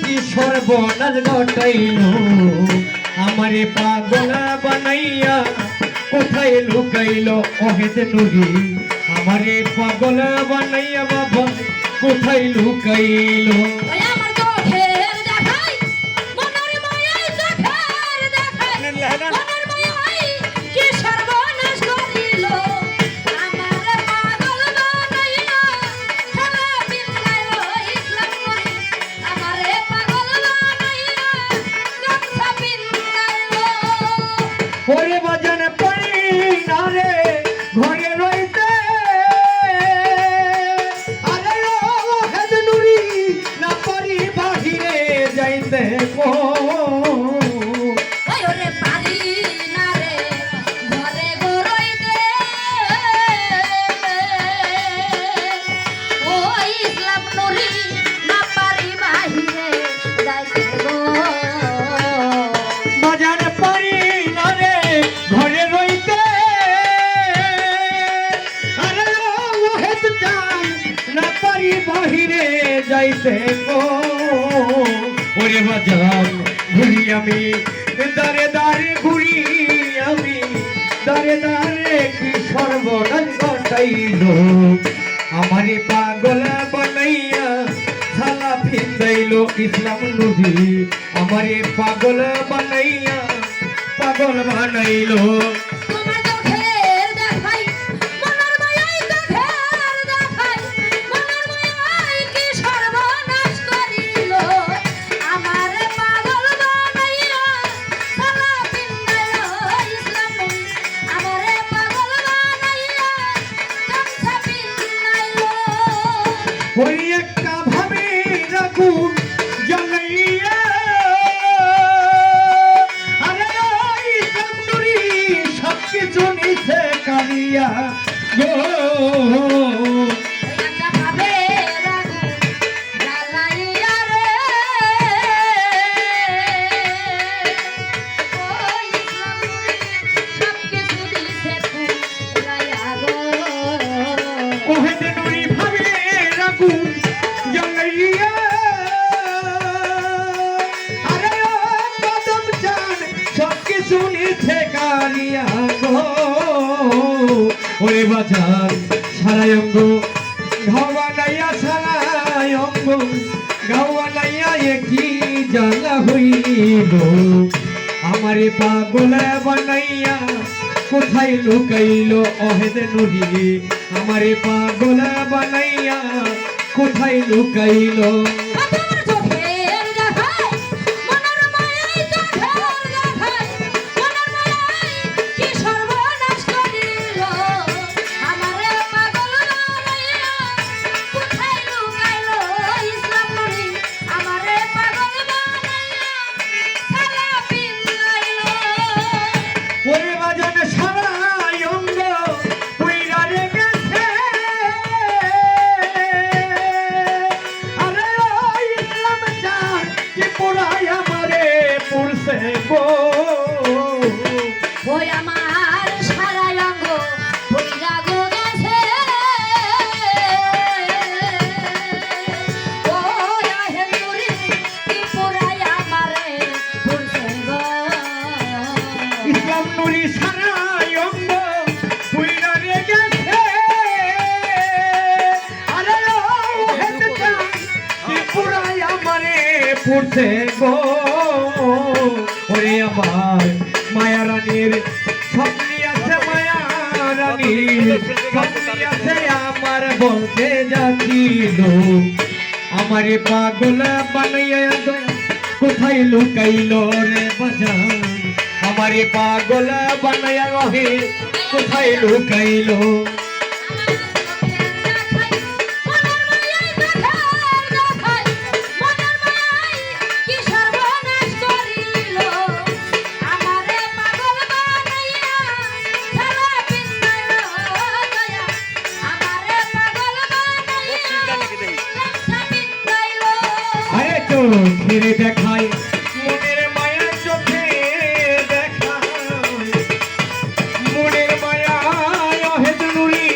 কি সর্বনাশ ঘটাইল? আমার পাগল বানাইয়া কোথায় লুকাইল? অহেদ নুরি আমারে পাগল বানাইয়া বাবা, কোথায় লুকাইল? বাহিরে যাইতে ওরে বাজান ঘুরি আমি, দারে দারে ঘুরি আমি, দারে দারে কি সর্বনাশ ঘটাইল। আমারে পাগল সালা ফিন্দাইল ইসলাম নদী আমারে পাগল বানাইয়া পাগল বানাইল। চোখের দেখাই নিচে কালিয়া গো ওরে বাজার। ঘাওয়া কি জ্বালা হইল। আমারে পাগল বানাইয়া কোথায় লুকাইল অহেদ নুরি আমারে পাগল বানাইয়া কোথায় লুকাইল? পুরছে গো। ওরে আমার মায়া রানীর স্বপ্নি আছে মায়া রানীর স্বপ্নি আছে আমার বলতে যাচ্ছিল। আমারে পাগল বানাইয়া কোথায় লুকাইল রে বাজান আমারে পাগল বানাইয়া কোথায় লুকাইল? চোখের দেখায়, মনের মায়া চোখে দেখায়। মনের মায়া অহেদ নুরি,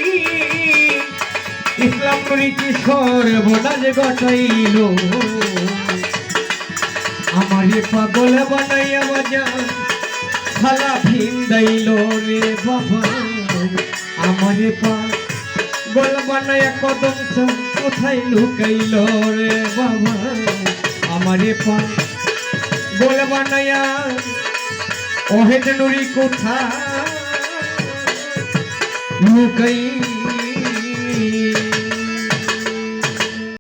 ইসলাম নুরি কি সর্বনাশ ঘটাইল আমারে পাগল বানাইয়া বাজান খালা ভিন্দাইল রে বাবা। আমারে পাগল বানাইয়া কদম চান কোথায় লুকাইল রে বাবা। আমারে পাগল বানাইয়া ওহেদ নুরি কোথা লুকাইল